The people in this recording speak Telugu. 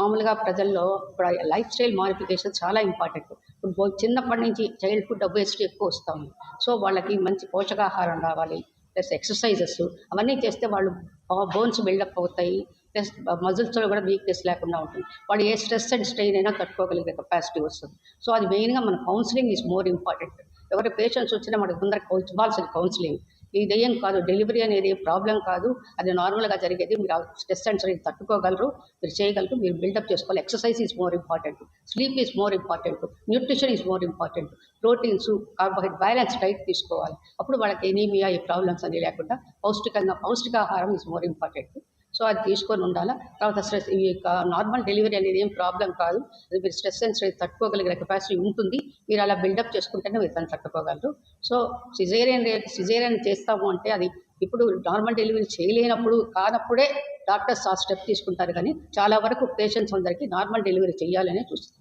మామూలుగా ప్రజల్లో ఇప్పుడు లైఫ్ స్టైల్ మాడిఫికేషన్ చాలా ఇంపార్టెంట్. ఇప్పుడు చిన్నప్పటి నుంచి చైల్డ్హుడ్ ఒబేసిటీ ఎక్కువ వస్తాము సో వాళ్ళకి మంచి పోషకాహారం రావాలి ప్లస్ ఎక్సర్సైజెస్ అవన్నీ చేస్తే వాళ్ళు బోన్స్ బిల్డప్ అవుతాయి ప్లస్ మజిల్స్లో కూడా వీక్నెస్ లేకుండా ఉంటుంది. వాళ్ళు ఏ స్ట్రెస్ అండ్ స్ట్రెయిన్ అయినా తట్టుకోగలిగే కెపాసిటీ వస్తుంది. సో అది మెయిన్గా మన కౌన్సిలింగ్ ఈజ్ మోర్ ఇంపార్టెంట్. ఎవరి పేషెంట్స్ వచ్చినా మనకు తొందరగా ఇవ్వాల్సిన కౌన్సిలింగ్. ఇది ఏం కాదు డెలివరీ అనేది ప్రాబ్లం కాదు. అది నార్మల్గా జరిగేది. మీరు స్ట్రెస్ అండ్ స్ట్రెయిన్ తట్టుకోగలరు మీరు చేయగలరు మీరు బిల్డప్ చేసుకోవాలి. Exercise is more important sleep is more important nutrition is more important proteins carbohydrate balance diet తీసుకోవాలి. అప్పుడు వాళ్ళకి ఎనీమియా ఈ ప్రాబ్లమ్స్ అనేవి లేకుండా పౌష్టికంగా పౌష్టికాహారం ఈజ్ మోర్ ఇంపార్టెంట్ సో అది తీసుకొని ఉండాలా? తర్వాత స్ట్రెస్ ఈ నార్మల్ డెలివరీ అనేది ఏం ప్రాబ్లం కాదు. అది మీరు స్ట్రెస్ అండ్ స్ట్రెస్ తట్టుకోగలిగిన కెపాసిటీ ఉంటుంది. మీరు అలా బిల్డప్ చేసుకుంటేనే మీరు దాన్ని తట్టుకోగలరు. సో సిజేరియన్ సిజేరియన్ చేస్తాము అంటే అది ఇప్పుడు నార్మల్ డెలివరీ చేయలేనప్పుడు కానప్పుడే డాక్టర్స్ ఆ స్టెప్ తీసుకుంటారు. కానీ చాలా వరకు పేషెంట్స్ అందరికీ నార్మల్ డెలివరీ చేయాలనే చూస్తారు